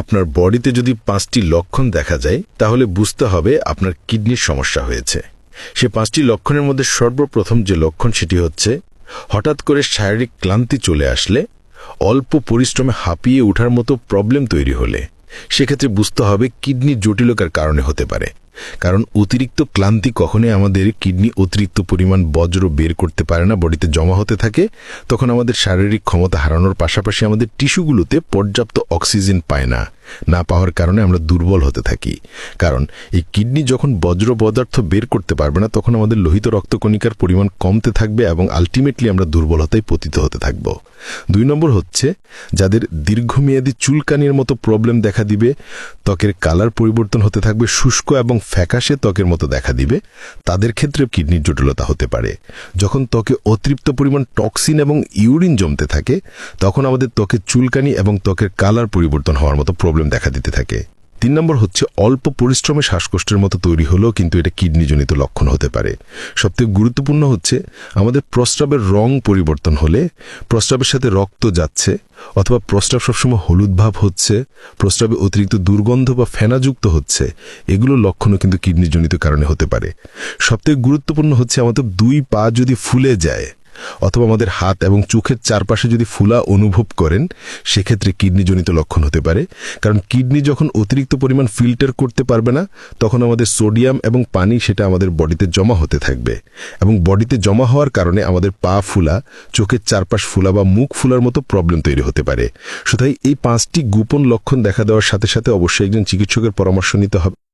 আপনার বডিতে যদি পাঁচটি লক্ষণ দেখা যায়, তাহলে বুঝতে হবে আপনার কিডনির সমস্যা হয়েছে। সে পাঁচটি লক্ষণের মধ্যে সর্বপ্রথম যে লক্ষণ সেটি হচ্ছে, হঠাৎ করে শারীরিক ক্লান্তি চলে আসলে, অল্প পরিশ্রমে হাঁপিয়ে ওঠার মতো প্রবলেম তৈরি হলে। সেক্ষেত্রে বুঝতে হবে কিডনি জটিলতার কারণে হতে পারে। কারণ অতিরিক্ত ক্লান্তি কখনোই আমাদের কিডনি অতিরিক্ত পরিমাণ বজ্র বের করতে পারে না, বডিতে জমা হতে থাকে, তখন আমাদের শারীরিক ক্ষমতা হারানোর পাশাপাশি আমাদের টিস্যুগুলোতে পর্যাপ্ত অক্সিজেন পায় না না পাওয়ার কারণে আমরা দুর্বল হতে থাকি। কারণ এই কিডনি যখন বজ্র পদার্থ বের করতে পারবে না, তখন আমাদের লোহিত রক্তকণিকার পরিমাণ কমতে থাকবে এবং আলটিমেটলি আমরা দুর্বলতায় পতিত হতে থাকব। দুই নম্বর হচ্ছে, যাদের দীর্ঘমেয়াদী চুলকানির মতো প্রবলেম দেখা দিবে, ত্বকের কালার পরিবর্তন হতে থাকবে, শুষ্ক এবং ফ্যাকাশে ত্বকের মতো দেখা দিবে, তাদের ক্ষেত্রে কিডনির জটিলতা হতে পারে। যখন ত্বকে অতিরিক্ত পরিমাণ টক্সিন এবং ইউরিন জমতে থাকে, তখন আমাদের ত্বকে চুলকানি এবং ত্বকের কালার পরিবর্তন হওয়ার মতো প্রবলেম দেখা দিতে থাকে। তিন নম্বর হচ্ছে, অল্প পরিশ্রমে শ্বাসকষ্টের মতো তৈরি হলেও কিন্তু এটা কিডনিজনিত লক্ষণ হতে পারে। সবথেকে গুরুত্বপূর্ণ হচ্ছে, আমাদের প্রস্রাবের রং পরিবর্তন হলে প্রস্রাবের সাথে রক্ত যাচ্ছে অথবা প্রস্রাব সবসময় হলুদ ভাব হচ্ছে, প্রস্রাবে অতিরিক্ত দুর্গন্ধ বা ফেনাযুক্ত হচ্ছে, এগুলো লক্ষণও কিন্তু কিডনিজনিত কারণে হতে পারে। সবথেকে গুরুত্বপূর্ণ হচ্ছে, আমাদের দুই পা যদি ফুলে যায় অথবা আমাদের হাত এবং চোখের চারপাশে যদি ফুলা অনুভব করেন, সেক্ষেত্রে কিডনিজনিত লক্ষণ হতে পারে। কারণ কিডনি যখন অতিরিক্ত পরিমাণ ফিল্টার করতে পারবে না, তখন আমাদের সোডিয়াম এবং পানি সেটা আমাদের বডিতে জমা হতে থাকবে। এবং বডিতে জমা হওয়ার কারণে আমাদের পা ফুলা, চোখের চারপাশ ফুলা বা মুখ ফুলার মতো প্রবলেম তৈরি হতে পারে। সুতরাং এই পাঁচটি গোপন লক্ষণ দেখা দেওয়ার সাথে সাথে অবশ্যই একজন চিকিৎসকের পরামর্শ নিতে হবে।